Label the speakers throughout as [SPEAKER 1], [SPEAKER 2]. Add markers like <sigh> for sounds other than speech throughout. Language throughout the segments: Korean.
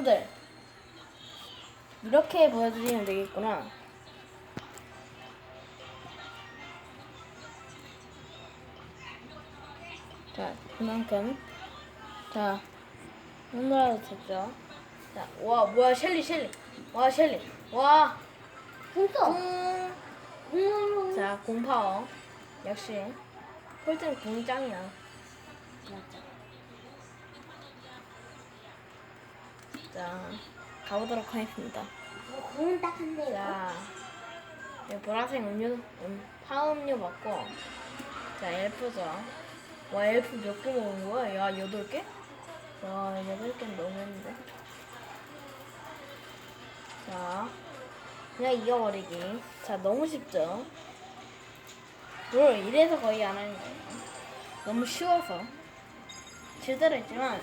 [SPEAKER 1] 여러분들 이렇게 보여드리면 되겠구나. 자, 그만큼 자, 얼마나 됐죠? 자, 와, 뭐야, 셸리, 셸리, 와, 셸리, 와, 음. 자, 공파워 역시 홀든 공짱이야.
[SPEAKER 2] 맞아.
[SPEAKER 1] 자, 가보도록 하겠습니다.
[SPEAKER 2] 뭐 공은 딱 한 대요.
[SPEAKER 1] 자, 이 보라색 음료, 음, 파음료 맞고, 자, 엘프죠. 와, 엘프 몇 개 먹은 거야? 야, 여덟 개? 와, 여덟 개는 너무 했는데. 자, 그냥 이겨버리기. 자, 너무 쉽죠? 뭘 이래서 거의 안 하는 거예요. 너무 쉬워서. 제대로 했지만,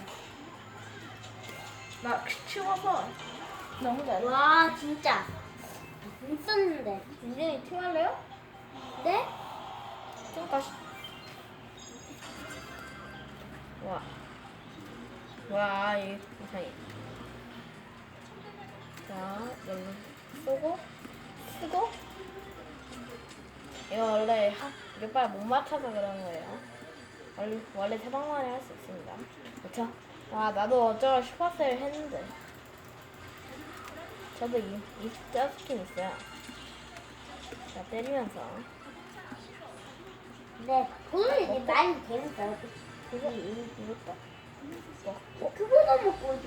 [SPEAKER 1] 막 쉬워서 너무 잘해.
[SPEAKER 2] 와 진짜. 있었는데.
[SPEAKER 1] 민준이 팀 할래요?
[SPEAKER 2] 네?
[SPEAKER 1] 좀 다시. 와. 와, 이 이상해. 자, 여기 쏘고, 쓰고. 이거 원래 하, 이거 빨리 못 맞춰서 그런 거예요. 원래, 원래 세 방만에 할 수 있습니다. 그쵸? 와, 나도 어쩌고 슈퍼셀 했는데. 저도 이, 이 스킨 있어요. 자, 때리면서.
[SPEAKER 2] 네. 그거는 이제 많이 재밌어요.
[SPEAKER 1] 이거, 이거, 이것도. 뭐,
[SPEAKER 2] 어, 그거도 먹고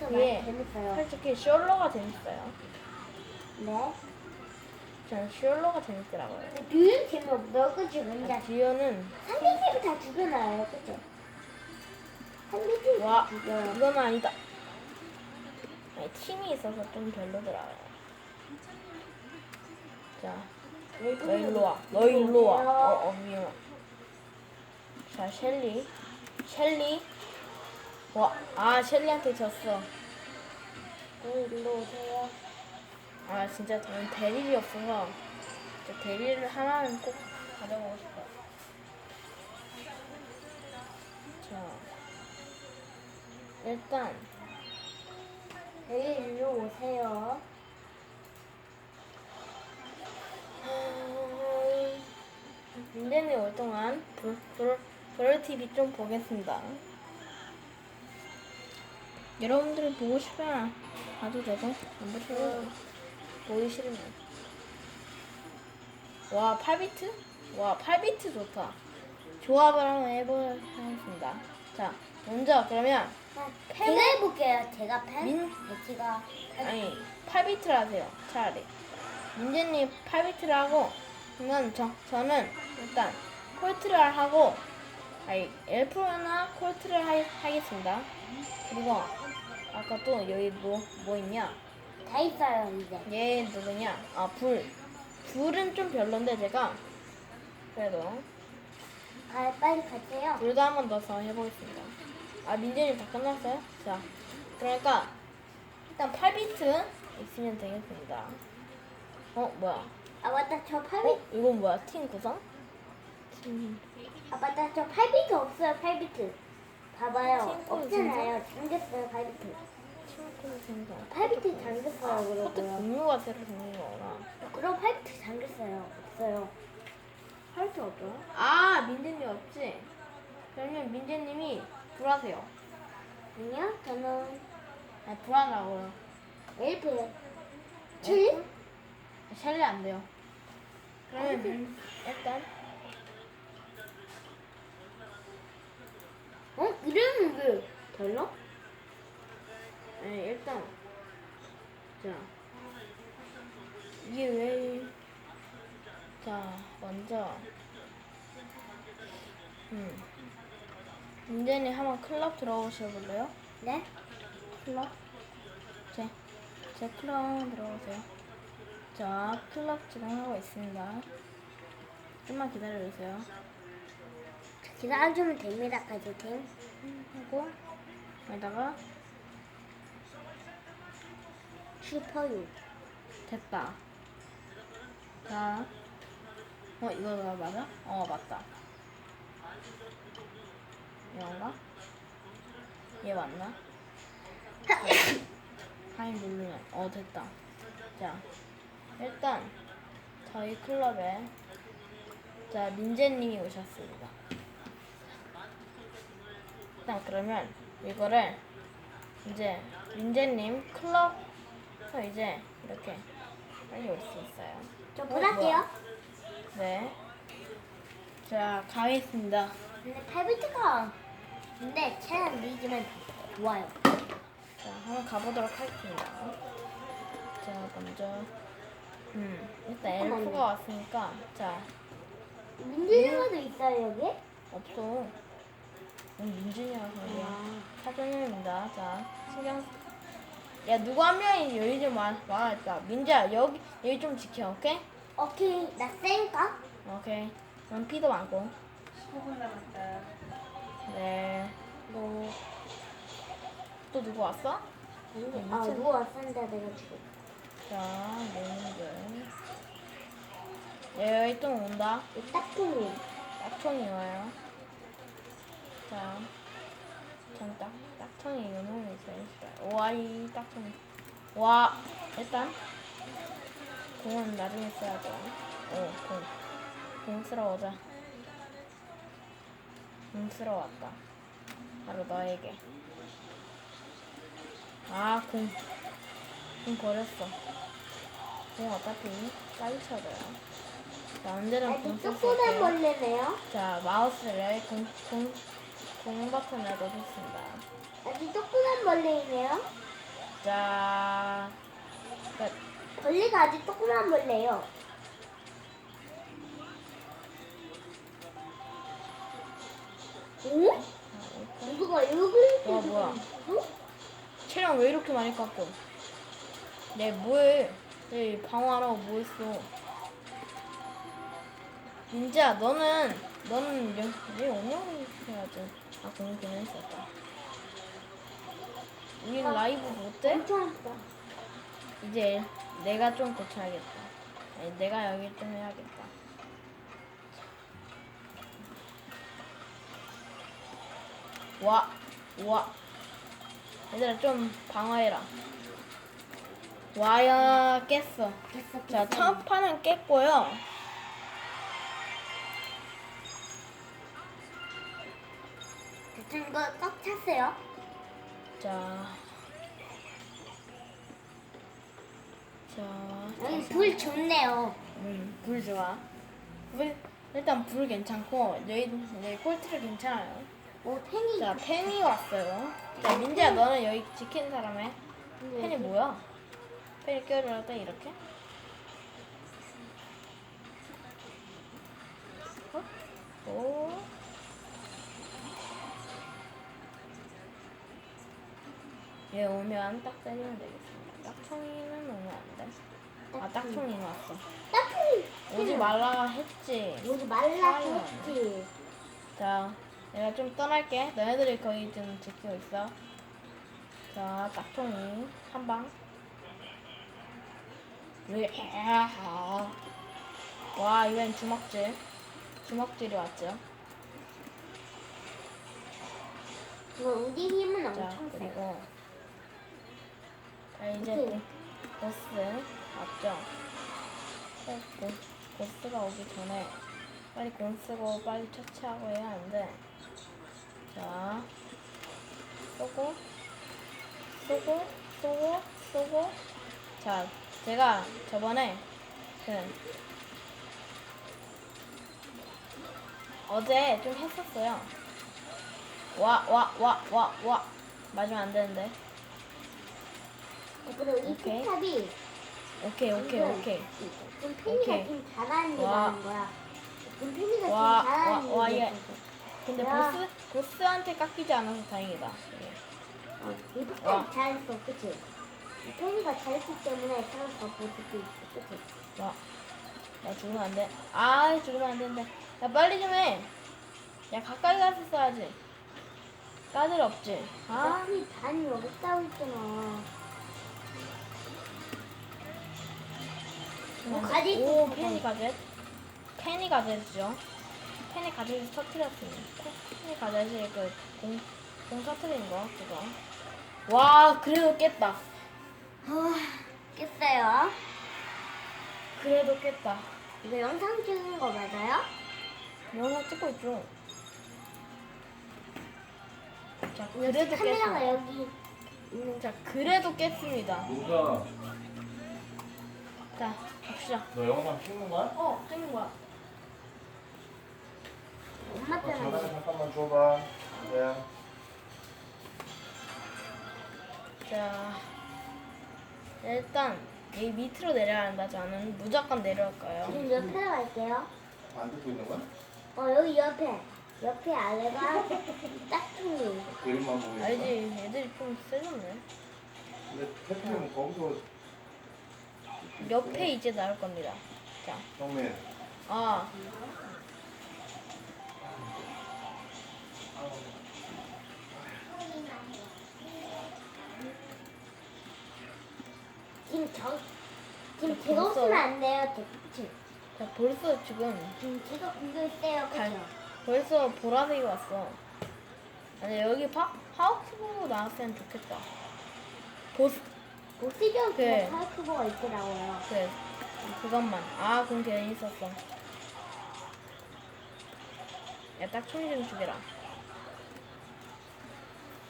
[SPEAKER 2] 더 많이
[SPEAKER 1] 예.
[SPEAKER 2] 재밌어요.
[SPEAKER 1] 솔직히 셜로가 재밌어요.
[SPEAKER 2] 네.
[SPEAKER 1] 저는 셜로가 재밌더라고요.
[SPEAKER 2] 뷰는 재미없어요. 그치? 근데
[SPEAKER 1] 듀오는,
[SPEAKER 2] 한 개씩은 다 죽여놔요. 그쵸?
[SPEAKER 1] 와. 이건 아니다. 아니, 팀이 있어서 좀 별로더라고요. 자, 너 일로 와. 너 일로 와. 어, 어, 미워. 자, 셸리. 셸리. 와, 아, 셸리한테 졌어.
[SPEAKER 2] 네, 일로 오세요.
[SPEAKER 1] 아, 진짜 저는 대리이 없어서 저 대리를 하나는 꼭 가져가고 싶어 일단
[SPEAKER 2] 네, 일로 오세요.
[SPEAKER 1] 민재이 올 동안 브, 브, 브롤 TV 좀 보겠습니다. 여러분들이 보고 싶으면 봐도 되고 안 보기 싫으면 와 8비트? 와 8비트 좋다. 조합을 한번 해보겠습니다. 자 먼저 그러면
[SPEAKER 2] 아,
[SPEAKER 1] 펜-
[SPEAKER 2] 제가 해볼게요. 제가 펜.
[SPEAKER 1] 민-
[SPEAKER 2] 제가
[SPEAKER 1] 아니 8비트를 하세요 차라리 민재님 8비트를 하고 그러면 저, 저는 일단 콜트를 하고 아니 엘프나 콜트를 하, 하겠습니다 그리고 아까 또 여기 뭐, 뭐 있냐
[SPEAKER 2] 다 있어요 이제.
[SPEAKER 1] 얘 누구냐 아불 불은 좀 별론데 제가 그래도
[SPEAKER 2] 아, 빨리 가세요.
[SPEAKER 1] 불도 한 번 넣어서 해보겠습니다 아 민재님 다 끝났어요? 자 그러니까 일단 8비트 있으면 되겠습니다 어 뭐야
[SPEAKER 2] 아 맞다 저
[SPEAKER 1] 어?
[SPEAKER 2] 8비트.
[SPEAKER 1] 이건 뭐야? 팀 구성? 팀
[SPEAKER 2] 아 맞다 저 8비트 없어요 8비트. 봐봐요.
[SPEAKER 1] 친구
[SPEAKER 2] 없잖아요. 잠겼어요 8비트.
[SPEAKER 1] 팀 생각
[SPEAKER 2] 8비트 잠겼어요
[SPEAKER 1] 그것도
[SPEAKER 2] 그러고요.
[SPEAKER 1] 공유가 새로 생긴 거구나
[SPEAKER 2] 그럼 8비트 잠겼어요. 없어요.
[SPEAKER 1] 할수 없죠? 아 민재님 없지? 그러면 민재님이 불하세요
[SPEAKER 2] 아니요 저는
[SPEAKER 1] 아 불하라고요
[SPEAKER 2] 엘프. 칠?
[SPEAKER 1] 셸리 안 돼요 그러면 민, 일단
[SPEAKER 2] 어? 이름은 왜 달라?
[SPEAKER 1] 네, 일단 자 민재님 한번 클럽 들어오셔 볼래요?
[SPEAKER 2] 네?
[SPEAKER 1] 클럽 제, 제 클럽 들어오세요 자, 클럽 지금 하고 있습니다 좀만 기다려주세요
[SPEAKER 2] 기다려주면 됩니다 가족팀.
[SPEAKER 1] 하고 여기다가
[SPEAKER 2] 슈퍼유.
[SPEAKER 1] 됐다. 자, 어 이거가 맞아? 어 맞다. 이건가? 얘 맞나? 가위 누르면 어 됐다. 자 일단 저희 클럽에 자 민재님이 오셨습니다. 일단 그러면 이거를 이제 민재님 클럽에서 이제 이렇게 빨리 올 수 있어요.
[SPEAKER 2] 저
[SPEAKER 1] 어,
[SPEAKER 2] 보낼게요.
[SPEAKER 1] 네. 자 가겠습니다.
[SPEAKER 2] 근데 8비트가 근데 최대한 미지면 좋아요.
[SPEAKER 1] 자, 한번 가보도록 하겠습니다. 자, 먼저, 음, 일단
[SPEAKER 2] 잠깐만요.
[SPEAKER 1] 엘프가 왔으니까, 자,
[SPEAKER 2] 민지가 도 있어요 여기?
[SPEAKER 1] 없어. 음, 민준이라서
[SPEAKER 2] 아.
[SPEAKER 1] 사전형입니다. 자, 신경, 쓰- 야, 누구 한 명이 여기 좀 와, 와야겠다. 민주야, 여기, 여기 좀 지켜, 오케이?
[SPEAKER 2] 오케이 나 쌩까?
[SPEAKER 1] 오케이. 그럼 피도 많고.
[SPEAKER 3] 15분 남았다.
[SPEAKER 1] 네.
[SPEAKER 2] 네.
[SPEAKER 1] 또 누구 왔어?
[SPEAKER 2] 아니, 아 누구 왔었는데 내가 지금.
[SPEAKER 1] 자, 민준. 예, 여기 또 온다.
[SPEAKER 2] 이 딱통이.
[SPEAKER 1] 딱총이 와요. 자, 전 딱, 딱총이 이름을 있어요. 와, 이 딱총이. 와, 일단, 공은 나중에 써야 돼. 오, 공. 공 쓰러 오자. 공 쓰러 왔다. 바로 너에게. 아, 공. 공 버렸어. 공 어차피 빨리. 자, 언제든 공
[SPEAKER 2] 조그만
[SPEAKER 1] 있어요.
[SPEAKER 2] 벌레네요.
[SPEAKER 1] 자, 마우스를 공, 공, 공 버튼에 넣겠습니다.
[SPEAKER 2] 아주 조그만 벌레이네요.
[SPEAKER 1] 자, 끝.
[SPEAKER 2] 벌레가 아주 조그만 벌레요. 응?
[SPEAKER 1] 자, 이렇게.
[SPEAKER 2] 누가 여기
[SPEAKER 1] 와, 뭐야.
[SPEAKER 2] 응?
[SPEAKER 1] 체력 왜 이렇게 많이 깎고? 내 뭐해? 내 방어하라고 뭐 했어? 민지야, 너는, 너는 내, 내 운영을 해야지. 아, 공기는 있었다. 우린 라이브 못해?
[SPEAKER 2] 아프다.
[SPEAKER 1] 이제 내가 좀 고쳐야겠다. 아니, 내가 여기 좀 해야겠다. 와, 와. 얘들아 좀 방어해라. 와야 깼어.
[SPEAKER 2] 됐어.
[SPEAKER 1] 자, 첫 판은 깼고요.
[SPEAKER 2] 됐어. 이거 꽉 찼어요.
[SPEAKER 1] 자. 자.
[SPEAKER 2] 여기 불 좋네요.
[SPEAKER 1] 음, 불 좋아. 불, 일단 불 괜찮고, 여기, 여기 콜트를 괜찮아요.
[SPEAKER 2] 오 팬이.
[SPEAKER 1] 자, 펜이 왔어요. 자, 민지야, 너는 여기 지키는 사람에 펜이 뭐야? 펜이 껴줘야 돼, 이렇게? 어? 오. 얘 오면 딱 때리면 되겠습니다. 딱총이는 오면 안 돼. 아, 딱총이 왔어.
[SPEAKER 2] 딱히
[SPEAKER 1] 오지 말라 했지.
[SPEAKER 2] 오지 말라 했지.
[SPEAKER 1] 자, 내가 좀 떠날게. 너네들이 거기 좀 지키고 있어. 자, 딱총이 한 방. 으아. 와, 이번엔 주먹질. 주먹질이 왔죠.
[SPEAKER 2] 이거 우리 힘은
[SPEAKER 1] 자,
[SPEAKER 2] 엄청 세.
[SPEAKER 1] 그리고 자, 이제
[SPEAKER 2] 오케이.
[SPEAKER 1] 보- 보스 왔죠. 어, 보, 보스가 오기 전에 빨리 공 쓰고 빨리 처치하고 해야 하는데 자 쏘고 쏘고 쏘고 쏘고 자 제가 저번에 그 어제 좀 했었어요. 와 와 와 와 와 맞으면 안 되는데.
[SPEAKER 2] 그리고 이
[SPEAKER 1] 오케이. 오케이 오케이 오케이.
[SPEAKER 2] 좀 팬이가
[SPEAKER 1] 오케이.
[SPEAKER 2] 좀 잘하는 게
[SPEAKER 1] 와.
[SPEAKER 2] 많은 거야. 좀 팬이가
[SPEAKER 1] 와,
[SPEAKER 2] 좀 잘하는
[SPEAKER 1] 와,
[SPEAKER 2] 게
[SPEAKER 1] 얘.
[SPEAKER 2] 있어서.
[SPEAKER 1] 근데
[SPEAKER 2] 야.
[SPEAKER 1] 보스 보스한테 깎이지 않아서 다행이다.
[SPEAKER 2] 어, 이
[SPEAKER 1] 와.
[SPEAKER 2] 포탑 잘했어, 그치? 이 팬이가 잘했기 때문에 볼 수도 있어, 그치?
[SPEAKER 1] 와, 나 죽으면 안 돼. 아, 죽으면 안 되는데. 야 빨리 좀 해. 야 가까이 가서 써야지. 까들 없지. 아,
[SPEAKER 2] 아, 이 반이 여기 싸고 있잖아. 뭐 가지
[SPEAKER 1] 오,
[SPEAKER 2] 있었어.
[SPEAKER 1] 페니 가젯. 페니 가젯이죠. 페니 가젯을 터트렸습니다. 페니 가젯이 그 공, 공 터트리는 거, 그거. 와 그래도 깼다.
[SPEAKER 2] 아, 깼어요.
[SPEAKER 1] 그래도 깼다.
[SPEAKER 2] 이거 영상 찍은 거 맞아요?
[SPEAKER 1] 영상 찍고 있죠. 자
[SPEAKER 2] 역시
[SPEAKER 1] 그래도
[SPEAKER 2] 카메라가
[SPEAKER 1] 깼다.
[SPEAKER 2] 여기 있는
[SPEAKER 1] 자 그래도 깼습니다.
[SPEAKER 4] 누가
[SPEAKER 1] 자 갑시다.
[SPEAKER 4] 너 영상 찍는 거야?
[SPEAKER 1] 어 찍는 거야.
[SPEAKER 2] 엄마
[SPEAKER 4] 어, 전화
[SPEAKER 2] 때문에.
[SPEAKER 4] 잠깐만 줘봐. 뭐야?
[SPEAKER 1] 자 일단 이 밑으로 내려야 한다. 저는 무조건 내려갈 거예요.
[SPEAKER 2] 지금 옆에 갈게요.
[SPEAKER 4] 안 듣고 있는 거야?
[SPEAKER 2] 어 여기 옆에 옆에 아래가 <laughs> 짝퉁이.
[SPEAKER 4] 그림만 보고 있어.
[SPEAKER 1] 알지? 애들이 좀 세졌네.
[SPEAKER 4] 근데 태풍은 거기서
[SPEAKER 1] 옆에 이제 나올 겁니다. 자,
[SPEAKER 4] 처음에
[SPEAKER 1] 아,
[SPEAKER 2] 지금 저 지금
[SPEAKER 1] 저
[SPEAKER 2] 제가
[SPEAKER 1] 벌써-
[SPEAKER 2] 없으면 안 돼요. 대치.
[SPEAKER 1] 자 벌써 지금
[SPEAKER 2] 지금 제가 공격 있어요.
[SPEAKER 1] 갈-
[SPEAKER 2] 그죠?
[SPEAKER 1] 벌써 보라색이 왔어. 아니 여기 파 파워큐브 나왔으면 좋겠다. 보스 네.
[SPEAKER 2] 그거 파이크버가 있더라고요.
[SPEAKER 1] 그래 그것만. 아 그럼 괜히 있었어. 야딱 총이 좀 주게라.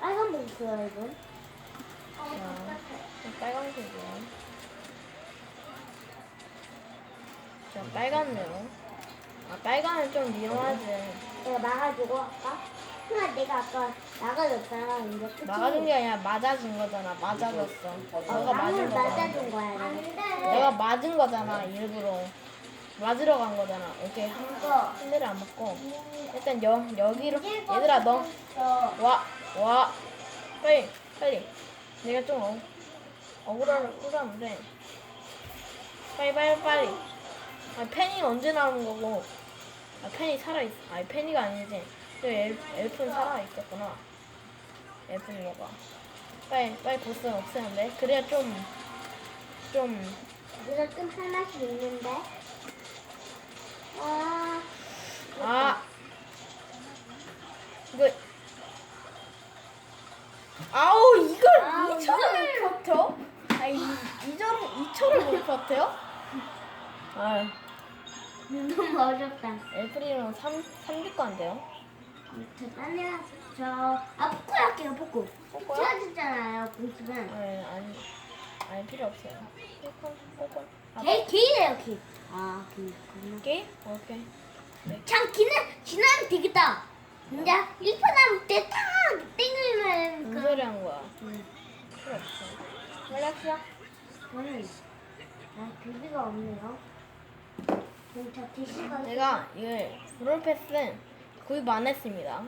[SPEAKER 2] 빨간 봉투요 이건.
[SPEAKER 1] 자, 빨간색이요. 자 빨간네요. 아 빨간은 좀 위험하지.
[SPEAKER 2] 내가 막아주고 아까 그냥 내가 아까 막아줬잖아. 이제 끝이.
[SPEAKER 1] 막아준 게 아니라 맞아준 거잖아. 맞아줬어.
[SPEAKER 2] 어,
[SPEAKER 1] 너가 맞은
[SPEAKER 2] 나는
[SPEAKER 1] 거잖아.
[SPEAKER 2] 맞아준 거야. 내가.
[SPEAKER 1] 내가 맞은 거잖아. 일부러 맞으러 간 거잖아. 오케이 한,
[SPEAKER 2] 이거.
[SPEAKER 1] 한 대를 안 맞고 일단 여 여기로 얘들아 너
[SPEAKER 2] 어,
[SPEAKER 1] 와 와 빨리 빨리. 내가 좀 어, 억울하를 끌었는데. 빨리 빨리 빨리. 아 펜이 언제 나오는 거고? 아 펜이 살아있 아니 펜이가 아니지. 저 엘, 엘프는 살아있었구나. 엘프는 뭐가? 빨리 빨리 보스 없애면 돼 그래야 좀좀.
[SPEAKER 2] 이거 좀할 맛이 있는데. 아.
[SPEAKER 1] 아. 이거 아우 이걸
[SPEAKER 2] 아우,
[SPEAKER 1] 이 초를 못 버텨? 아이 이절을 이 초를 못 버텨? 아
[SPEAKER 2] 너무 어렵다.
[SPEAKER 1] 엘프리는 3 3비거 안 돼요?
[SPEAKER 2] 저 딴데 저, 아, 포크 할게요, 포크.
[SPEAKER 1] 포크요?
[SPEAKER 2] 채워줬잖아요, 공수는.
[SPEAKER 1] 아니 아니 아니 필요 없어요. 포콘 포콘. 아,
[SPEAKER 2] 개, 개이래요, 개. 아, 개. 그러면.
[SPEAKER 1] 게임? 오케이.
[SPEAKER 2] 참, 기는, 지나면 되겠다. 근데 1분 남을 때딱 땡기면
[SPEAKER 1] 무슨
[SPEAKER 2] 그.
[SPEAKER 1] 소리 한 거야?
[SPEAKER 2] 음,
[SPEAKER 1] 필요 없어. 합시다.
[SPEAKER 2] 저는, 아, 교비가 없네요. 그럼 저 DC가.
[SPEAKER 1] 내가 이걸 브롤패스 구입 안 했습니다.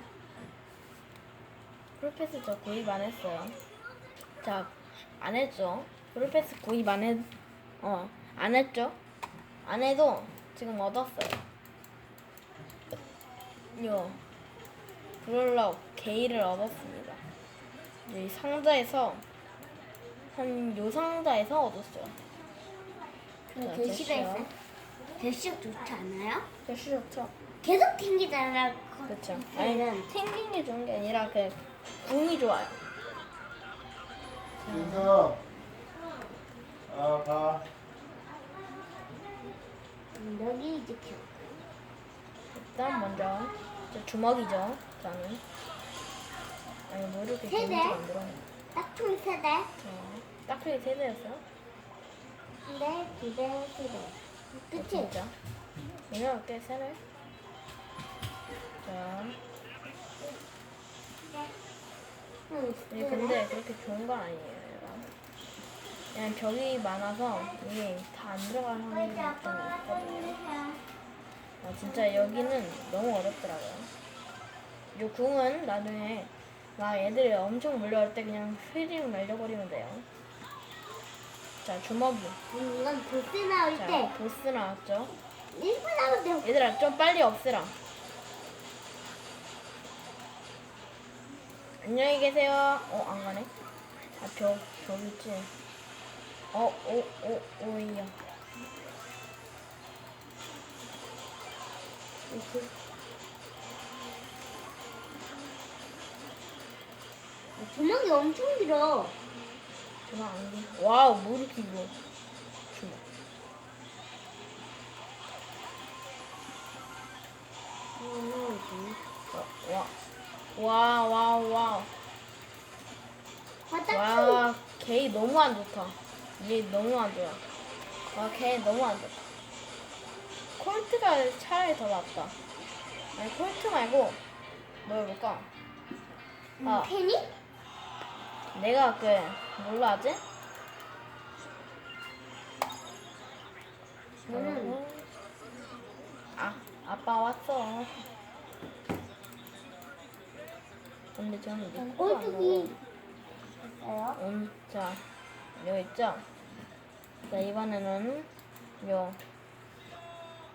[SPEAKER 1] 브롤패스 저 구입 안 했어요. 자, 안 했죠. 브롤패스 구입 안 했, 어, 안 했죠. 안 해도 지금 얻었어요. 요, 브롤럭 게이를 얻었습니다. 이 상자에서, 한 요 상자에서 얻었어요. 자,
[SPEAKER 2] 대시가
[SPEAKER 1] 됐어요.
[SPEAKER 2] 있어요. 대시가 좋지 않아요?
[SPEAKER 1] 대시 좋죠.
[SPEAKER 2] 계속 튕기잖아.
[SPEAKER 1] 그렇죠. 아니 튕긴 게 좋은 게 아니라 그 궁이 좋아요.
[SPEAKER 4] 윤서. 아 봐.
[SPEAKER 2] 음, 여기 이제 켜.
[SPEAKER 1] 일단 먼저 저 주먹이죠. 저는 아니 뭐 이렇게
[SPEAKER 2] 세대?
[SPEAKER 1] 재밌게 만들어.
[SPEAKER 2] 딱총 세대.
[SPEAKER 1] 자, 딱히 세대였어요.
[SPEAKER 2] 네, 두 대, 세 대.
[SPEAKER 1] 어. 진짜. 그냥 꽤 세네. 자,
[SPEAKER 2] 응,
[SPEAKER 1] 이게 근데 그렇게 좋은 건 아니에요. 얘가. 그냥 벽이 많아서 이게 다 안 들어가는 좀 있거든요. 아, 진짜 여기는 너무 어렵더라고요. 이 궁은 나중에 막 애들이 엄청 몰려올 때 그냥 휘링 날려버리면 돼요. 자, 주먹이.
[SPEAKER 2] 음, 이건 보스 나올
[SPEAKER 1] 자,
[SPEAKER 2] 때
[SPEAKER 1] 보스 나왔죠?
[SPEAKER 2] 1분 하면 돼.
[SPEAKER 1] 얘들아, 좀 빨리 없애라. 안녕히 계세요. 어, 안 가네. 아, 벽, 벽 있지. 어, 오, 오, 오이야.
[SPEAKER 2] 이렇게. 주먹이 엄청 길어.
[SPEAKER 1] 주먹 안 돼. 와우, 뭐 이렇게 길어. 주먹. 어, 와. 와, 와, 와. 와, 걔 너무 안 좋다. 얘 너무 안 좋아. 와, 걔 너무 안 좋다. 콜트가 차라리 더 낫다. 아니, 콜트 말고, 뭐 해볼까? 아,
[SPEAKER 2] 페니?
[SPEAKER 1] 내가 그, 뭘로 하지?
[SPEAKER 2] 저는
[SPEAKER 1] 아, 아빠 왔어. 근데 저는 리코가 안
[SPEAKER 2] 꼴뚜기
[SPEAKER 1] 나와.
[SPEAKER 2] 있어요.
[SPEAKER 1] 음, 자, 여기 있죠? 자, 이번에는 요,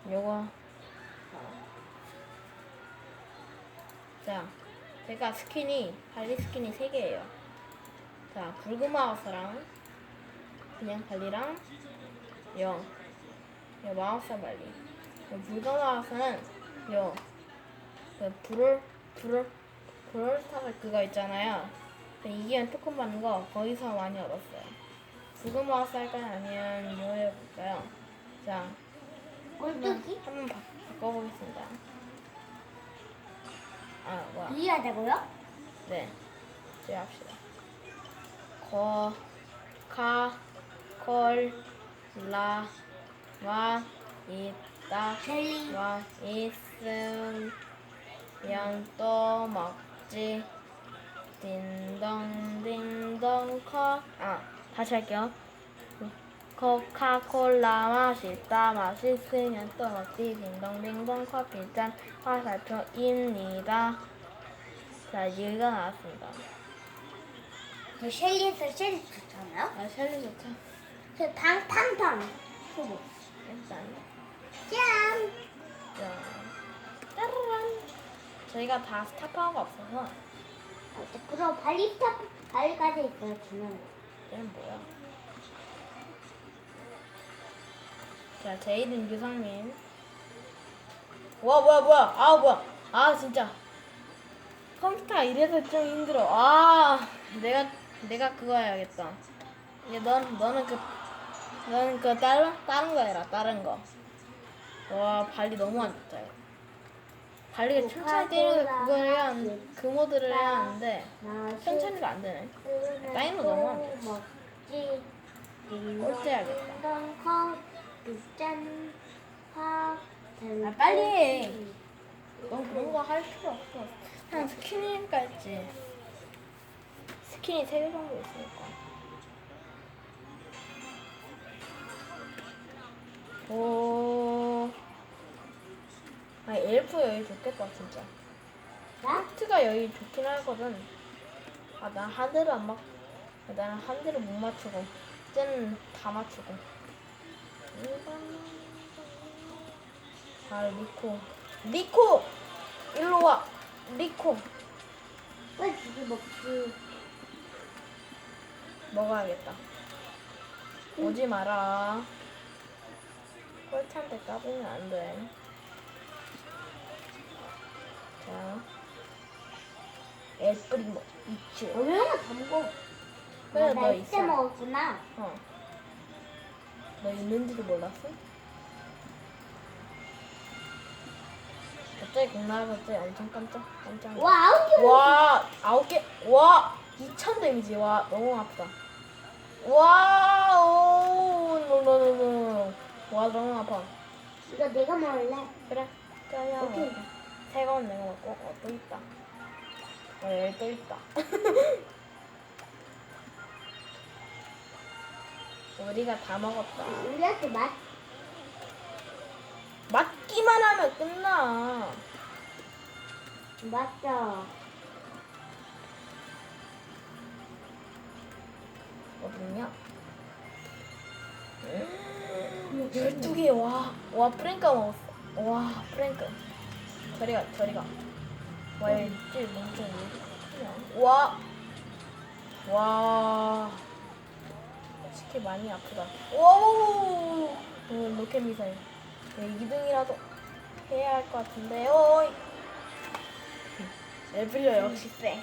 [SPEAKER 1] 요거. 자, 제가 스킨이, 발리 스킨이 3개예요. 자, 붉은 마우스랑, 그냥 발리랑, 요, 요 마우스 발리. 요 붉은 마우스는 요, 그 불을, 불을, 브롤스타가 그거 있잖아요. 그 이기한 토큰 받는 거 거기서 많이 얻었어요. 붉은 마우스 할까요? 아니면 뭐 해볼까요? 자,
[SPEAKER 2] 꼴뚜기?
[SPEAKER 1] 한번 바, 바꿔보겠습니다. 아, 뭐야.
[SPEAKER 2] 이해하자고요?
[SPEAKER 1] 네. 이제 합시다. 거, 카, 콜, 라, 와, 있다. 와, 양또 먹지. 딩동, 딩동, 커. 아, 다시 할게요. 코카콜라 맛있다 맛있으면 또 먹지 딩동딩동 커피잔 화살표입니다 자 이거 나왔습니다
[SPEAKER 2] 저 셸리에서 셸리 좋잖아요.
[SPEAKER 1] 아 샬리 좋다
[SPEAKER 2] 저 탕탕탕. 소보.
[SPEAKER 1] 일단
[SPEAKER 2] 짠.
[SPEAKER 1] 자 따르란 저희가 다 스타파워가 없어서
[SPEAKER 2] 어, 그럼 발리스타 발까지 있어요. 저는.
[SPEAKER 1] 얘는 뭐야 자 제이든 유상민 와 뭐야 뭐야 아 뭐야 아 진짜 컴퓨터가 이래서 좀 힘들어 아 내가 내가 그거 해야겠다 이제 넌 너는 그 너는 그 다른 다른 거 해라 다른 거 와 발리 너무 안 좋다 이거. 발리가 천천히 때리는 그걸 해야 하는 그 모드를 해야 하는데 천천히가 안 되네 타이머 너무 안 돼.
[SPEAKER 2] 먹지.
[SPEAKER 1] 꼴찌 해야겠다.
[SPEAKER 2] 딩동 커피 짠. 화.
[SPEAKER 1] 아, 빨리 해. 넌 그런 거 할 필요 없어. 그냥 스킨이니까 했지. 스킨이 세개 정도 있으니까. 오. 아니, 엘프 여기 좋겠다, 진짜.
[SPEAKER 2] 나?
[SPEAKER 1] 하트가 여기 좋긴 하거든. 아, 난한 대를 안 맞, 아, 나는 한 대를 못 맞추고, 쟤는 다 맞추고. 아, 리코. 리코! 일로 와! 리코!
[SPEAKER 2] 왜 두개 먹지?
[SPEAKER 1] 먹어야겠다. 오지 마라. 꼴찬테 까불면 안 돼. 자. 에프리모, 이츠.
[SPEAKER 2] 얼마나 다 먹어?
[SPEAKER 1] 그래,
[SPEAKER 2] 아, 너나
[SPEAKER 1] 있어.
[SPEAKER 2] 먹었구나.
[SPEAKER 1] 어. 너 있는지도 몰랐어? 갑자기 공나라 갑자기 엄청 깜짝 깜짝.
[SPEAKER 2] 와 아홉 개.
[SPEAKER 1] 와 아홉 개. 와 2천 데미지. 와 너무 아프다. 와 오. 노노노노. 와 너무 아파.
[SPEAKER 2] 이거 내가 먹을래.
[SPEAKER 1] 그래. 짜야.
[SPEAKER 2] 오케이.
[SPEAKER 1] 세건 내가 먹고 어, 또 있다. 어 여기 또 있다. <laughs> 우리가 다 먹었다.
[SPEAKER 2] 우리한테 맛.
[SPEAKER 1] 맞기만 하면 끝나.
[SPEAKER 2] 맞죠.
[SPEAKER 1] 어딨냐? 12개, 와. 와, 프랭크 먹었어. 와, 프랭크. 저리 가, 저리 가. 와, 여기 찔 멍청 와. 와. 스킬 많이 아프다. 오! 오, 로켓 미사일. 네, 2등이라도 해야 할 것 같은데, 오이. 엘블려 역시 쎄.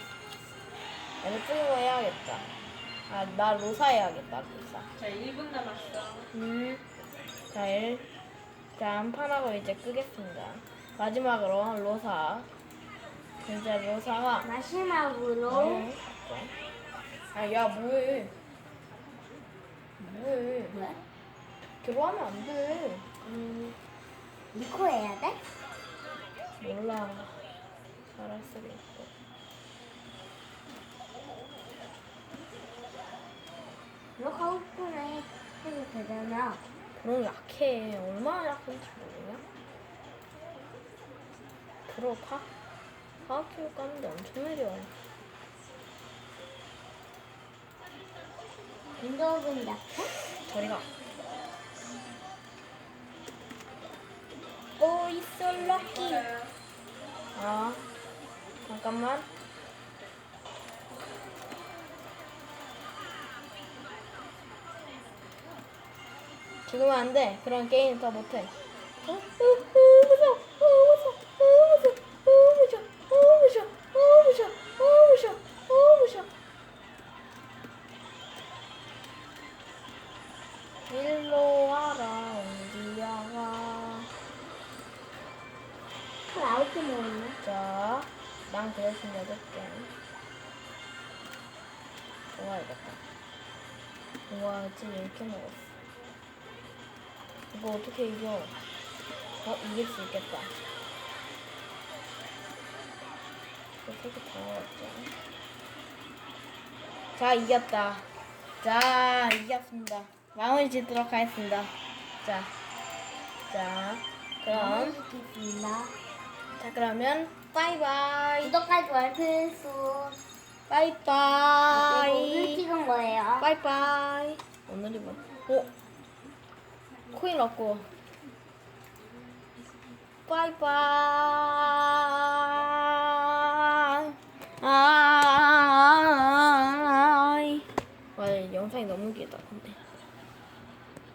[SPEAKER 1] 엘프리오 해야겠다. 아, 나 로사 해야겠다, 로사.
[SPEAKER 3] 자, 1분 남았어.
[SPEAKER 1] 음, 자, 일, 자, 한 판하고 이제 끄겠습니다. 마지막으로 로사. 이제 로사가
[SPEAKER 2] 마지막으로
[SPEAKER 1] 어? 아, 야, 뭐해? 뭐해?
[SPEAKER 2] 왜?
[SPEAKER 1] 들어가면 안 돼.
[SPEAKER 2] 음, 이거 해야 돼?
[SPEAKER 1] 몰라. 있
[SPEAKER 2] 하고 싶으면 해도 되잖아.
[SPEAKER 1] 그럼 약해. 얼마나 약한지 모르냐? 프로 파? 파워키로 까는데 엄청 느려.
[SPEAKER 2] 운동은 약해?
[SPEAKER 1] 저리가. 오, 있어, 럭키. 아, 잠깐만. 지금은 안 돼. 그런 게임 더 못해. 어? 어떻게 이겨? 어, 이길 수 있겠다. 어떻게 다 먹었죠? 자, 이겼다. 자, 이겼습니다. 마무리 짓도록 하겠습니다. 자, 자, 그럼.
[SPEAKER 2] 시켰습니다.
[SPEAKER 1] 자 그러면 바이바이
[SPEAKER 2] 구독과 좋아요 필수. 그리고 오늘
[SPEAKER 1] 바이바이
[SPEAKER 2] 찍은 거예요.
[SPEAKER 1] 바이바이 오늘이 뭐 오? 코인 얻고. 바이바이